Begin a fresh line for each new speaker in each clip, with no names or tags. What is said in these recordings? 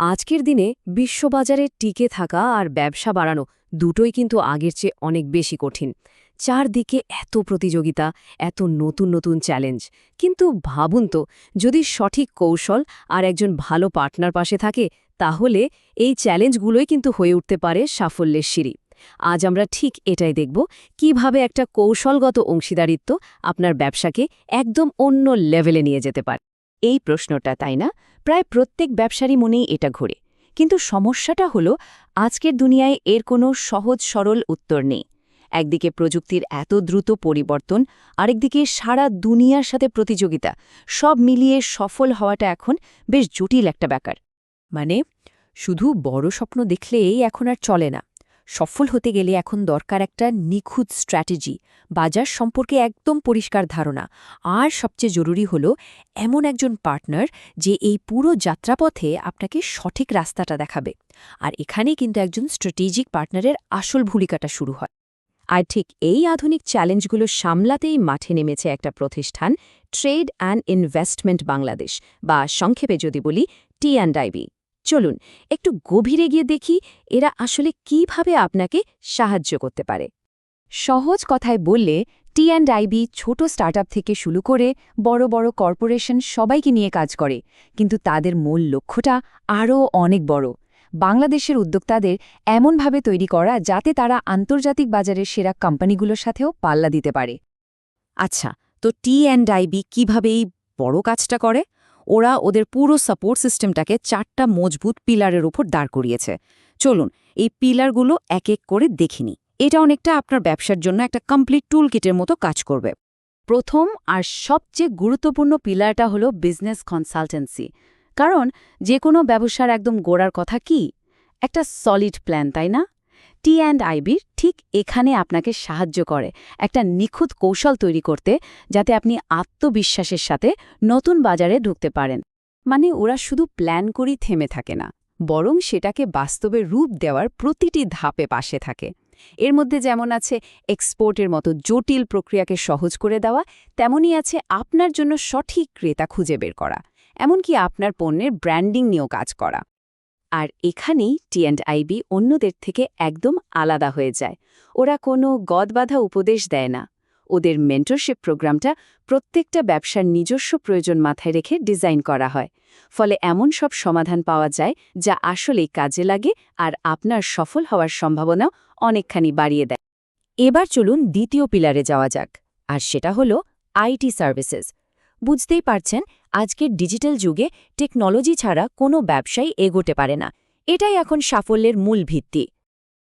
আজকের দিনে বিশ্ববাজারে টিকে থাকা আর ব্যবসা বাড়ানো দুটোই কিন্তু আগের চেয়ে অনেক বেশি কঠিন। চারদিকে এত প্রতিযোগিতা, এত নতুন নতুন চ্যালেঞ্জ। কিন্তু ভাবুন তো, যদি সঠিক কৌশল আর একজন ভালো পার্টনার পাশে থাকে, তাহলে এই চ্যালেঞ্জগুলোই কিন্তু হয়ে উঠতে পারে সাফল্যের সিঁড়ি। আজ আমরা ঠিক এটাই দেখব, কীভাবে একটা কৌশলগত অংশীদারিত্ব আপনার ব্যবসাকে একদম অন্য লেভেলে নিয়ে যেতে পারে।
এই প্রশ্নটা, তাই না? প্রায় প্রত্যেক ব্যবসারই মনেই এটা ঘোরে। কিন্তু সমস্যাটা হলো, আজকের দুনিয়ায় এর কোনো সহজ সরল উত্তর নেই। একদিকে প্রযুক্তির এত দ্রুত পরিবর্তন, আরেকদিকে সারা দুনিয়ার সাথে প্রতিযোগিতা, সব মিলিয়ে সফল হওয়াটা এখন বেশ জটিল একটা ব্যাপার।
মানে শুধু বড় স্বপ্ন দেখলেই এখন আর চলে না। সফল হতে গেলে এখন দরকার একটা নিখুঁত স্ট্র্যাটেজি, বাজার সম্পর্কে একদম পরিষ্কার ধারণা। আর সবচেয়ে জরুরি হল এমন একজন পার্টনার যে এই পুরো যাত্রাপথে আপনাকে সঠিক রাস্তাটা দেখাবে। আর এখানেই কিন্তু একজন স্ট্র্যাটেজিক পার্টনারের আসল ভূমিকাটা শুরু হয়। আর ঠিক এই আধুনিক চ্যালেঞ্জগুলো সামলাতেই মাঠে নেমেছে একটা প্রতিষ্ঠান ট্রেড অ্যান্ড ইনভেস্টমেন্ট বাংলাদেশ বা সংক্ষেপে যদি বলি টি অ্যান্ড আইবি চলুন, একটু গভীরে গিয়ে দেখি এরা আসলে কীভাবে আপনাকে সাহায্য করতে পারে। সহজ কথায় বললে টি অ্যান্ড আইবি ছোট স্টার্টআপ থেকে শুরু করে বড় বড় কর্পোরেশন সবাইকে নিয়ে কাজ করে, কিন্তু তাদের মূল লক্ষ্যটা আরও অনেক বড়। বাংলাদেশের উদ্যোক্তাদের এমনভাবে তৈরি করা যাতে তারা আন্তর্জাতিক বাজারের সেরা কোম্পানিগুলোর সাথেও পাল্লা দিতে পারে। আচ্ছা তো টি অ্যান্ড আইবি কীভাবে এই বড় কাজটা করে? ওরা ওদের পুরো সাপোর্ট সিস্টেমটাকে চারটা মজবুত পিলারের উপর দাঁড় করিয়েছে। চলুন, এই পিলারগুলো এক এক করে দেখিনি এটা অনেকটা আপনার ব্যবসার জন্য একটা কমপ্লিট টুল কিটের মতো কাজ করবে। প্রথম আর সবচেয়ে গুরুত্বপূর্ণ পিলারটা হলো বিজনেস কনসালটেন্সি কারণ যে কোনো ব্যবসার একদম গোড়ার কথা কি? একটা সলিড প্ল্যান তাই না? টি অ্যান্ড আইবির ঠিক এখানে আপনাকে সাহায্য করে। একটা নিখুঁত কৌশল তৈরি করতে যাতে আপনি আত্মবিশ্বাসের সাথে নতুন বাজারে ঢুকতে পারেন। মানে ওরা শুধু প্ল্যান করেই থেমে থাকে না, বরং সেটাকে বাস্তবে রূপ দেওয়ার প্রতিটি ধাপে পাশে থাকে। এর মধ্যে যেমন আছে এক্সপোর্টের মতো জটিল প্রক্রিয়াকে সহজ করে দেওয়া, তেমনই আছে আপনার জন্য সঠিক ক্রেতা খুঁজে বের করা, এমনকি আপনার পণ্যের ব্র্যান্ডিং নিয়েও কাজ করা। আর এখানেই টি&আইবি অন্যদের থেকে একদম আলাদা হয়ে যায়। ওরা কোনো গদবাধা উপদেশ দেয় না। ওদের মেন্টরশিপ প্রোগ্রামটা প্রত্যেকটা ব্যবসার নিজস্ব প্রয়োজন মাথায় রেখে ডিজাইন করা হয়। ফলে এমন সব সমাধান পাওয়া যায় যা আসলেই কাজে লাগে আর আপনার সফল হওয়ার সম্ভাবনাও অনেকখানি বাড়িয়ে দেয়। এবার চলুন দ্বিতীয় পিলারে যাওয়া যাক, আর সেটা হলো আইটি সার্ভিসেস। বুঝতেই পারছেন আজকের ডিজিটাল যুগে টেকনোলজি ছাড়া কোনো ব্যবসায়ী এগোতে পারে না। এটাই এখন সাফল্যের মূল ভিত্তি।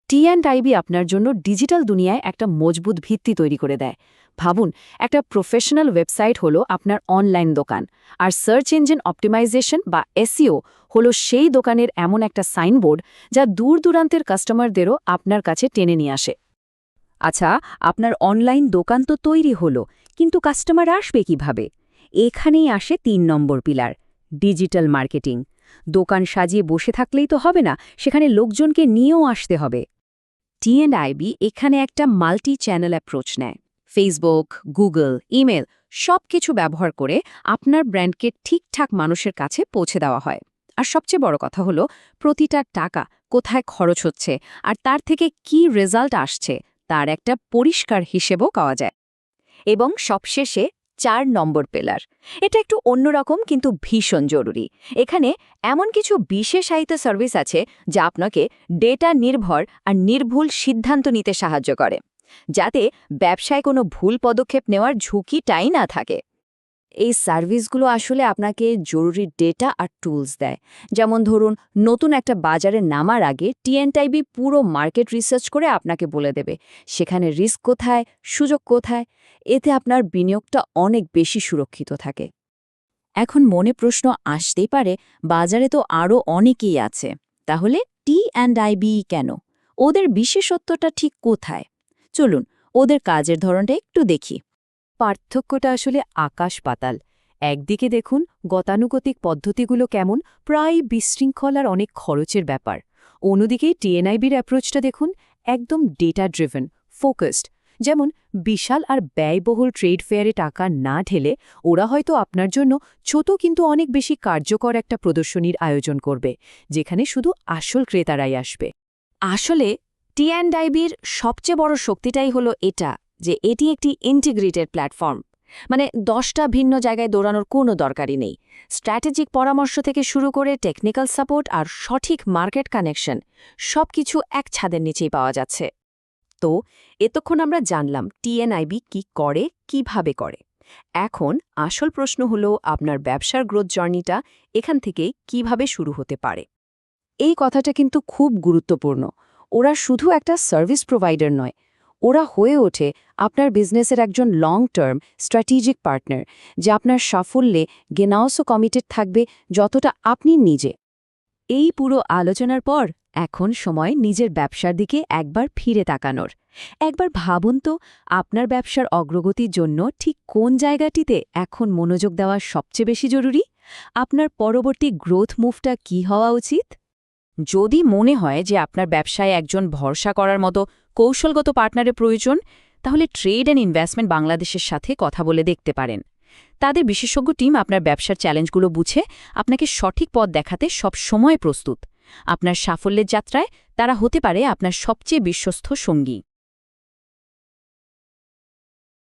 টি অ্যান্ড আইবি আপনার জন্য ডিজিটাল দুনিয়ায় একটা মজবুত ভিত্তি তৈরি করে দেয়। ভাবুন, একটা প্রফেশনাল ওয়েবসাইট হলো আপনার অনলাইন দোকান, আর সার্চ ইঞ্জিন অপটিমাইজেশন বা এসইও হলো সেই দোকানের এমন একটা সাইনবোর্ড যা দূর দূরান্তের কাস্টমারদেরও আপনার কাছে টেনে নিয়ে আসে। আচ্ছা আপনার অনলাইন দোকান তো তৈরি হলো, কিন্তু কাস্টমার আসবে কীভাবে? এখানেই আসে তিন নম্বর পিলার, ডিজিটাল মার্কেটিং। দোকান সাজিয়ে বসে থাকলেই তো হবে না, সেখানে লোকজনকে নিয়েও আসতে হবে। টি&আইবি এখানে একটা মাল্টি চ্যানেল অ্যাপ্রোচ নেয়। ফেসবুক, গুগল, ইমেল সব কিছু ব্যবহার করে আপনার ব্র্যান্ডকে ঠিকঠাক মানুষের কাছে পৌঁছে দেওয়া হয়। আর সবচেয়ে বড় কথা হলো, প্রতিটা টাকা কোথায় খরচ হচ্ছে আর তার থেকে কি রেজাল্ট আসছে, তার একটা পরিষ্কার হিসেবও পাওয়া যায়। এবং সবশেষে চার নম্বর পেলার এটা একটু অন্যরকম কিন্তু ভীষণ জরুরি। এখানে এমন কিছু বিশেষায়িত সার্ভিস আছে, যা আপনাকে ডেটা নির্ভর আর নির্ভুল সিদ্ধান্ত নিতে সাহায্য করে। যাতে ব্যবসায় কোনো ভুল পদক্ষেপ নেওয়ার ঝুঁকিটাই না থাকে। এই সার্ভিসগুলো আসলে আপনাকে জরুরি ডেটা আর টুলস দেয়। যেমন ধরুন, নতুন একটা বাজারে নামার আগে টিএনটাইবি পুরো মার্কেট রিসার্চ করে আপনাকে বলে দেবে, সেখানে রিস্ক কোথায়, সুযোগ কোথায়? এতে আপনার বিনিয়োগটা অনেক বেশি সুরক্ষিত থাকে। এখন মনে প্রশ্ন আসতেই পারে, বাজারে তো আরও অনেকেই আছে, তাহলে টি অ্যান্ড আইবি কেন? ওদের বিশেষত্বটা ঠিক কোথায়? চলুন, ওদের কাজের ধরনটা একটু দেখি। পার্থক্যটা আসলে আকাশ পাতাল। একদিকে দেখুন, গতানুগতিক পদ্ধতিগুলো কেমন, প্রায় বিশৃঙ্খল আর অনেক খরচের ব্যাপার। অন্যদিকে টিএনআইবির অ্যাপ্রোচটা দেখুন, একদম ডেটা ড্রিভেন ফোকাসড।
যেমন, বিশাল আর ব্যয়বহুল ট্রেড ফেয়ারে টাকা না ঢেলে ওরা হয়তো আপনার জন্য ছোট কিন্তু অনেক বেশি কার্যকর একটা প্রদর্শনীর আয়োজন করবে, যেখানে শুধু আসল ক্রেতারাই আসবে।
আসলে টি অ্যান্ড আইবির সবচেয়ে বড় শক্তিটাই হলো এটা যে এটি একটি ইন্টিগ্রেটেড প্ল্যাটফর্ম মানে দশটা ভিন্ন জায়গায় দৌড়ানোর কোনো দরকারই নেই। স্ট্র্যাটেজিক পরামর্শ থেকে শুরু করে টেকনিক্যাল সাপোর্ট আর সঠিক মার্কেট কানেকশন সব কিছু এক ছাদের নিচেই পাওয়া যাচ্ছে। তো এতক্ষণ আমরা জানলাম টিএনআইবি কি করে, কীভাবে করে। এখন আসল প্রশ্ন হলো আপনার ব্যবসার গ্রোথ জার্নিটা এখান থেকে কীভাবে শুরু হতে পারে।
এই কথাটা কিন্তু খুব গুরুত্বপূর্ণ। ওরা শুধু একটা সার্ভিস প্রোভাইডার নয় ওরা হয়ে ওঠে আপনার বিজনেসের একজন লং টার্ম স্ট্র্যাটেজিক পার্টনার যা আপনার সাফল্যে গেনাওসও কমিটেড থাকবে যতটা আপনি নিজে।
এই পুরো আলোচনার পর এখন সময় নিজের ব্যবসার দিকে একবার ফিরে তাকানোর। একবার ভাবুন তো, আপনার ব্যবসার অগ্রগতির জন্য ঠিক কোন জায়গাটিতে এখন মনোযোগ দেওয়া সবচেয়ে বেশি জরুরি? আপনার পরবর্তী গ্রোথ মুভটা কি হওয়া উচিত?
যদি মনে হয় যে আপনার ব্যবসায় একজন ভরসা করার মতো কৌশলগত পার্টনারের প্রয়োজন, তাহলে ট্রেড অ্যান্ড ইনভেস্টমেন্ট বাংলাদেশের সাথে কথা বলে দেখতে পারেন। তাদের বিশেষজ্ঞ টিম আপনার ব্যবসার চ্যালেঞ্জগুলো বুঝে আপনাকে সঠিক পথ দেখাতে সব সময় প্রস্তুত। আপনার সাফল্যের যাত্রায় তারা হতে পারে আপনার সবচেয়ে বিশ্বস্ত সঙ্গী।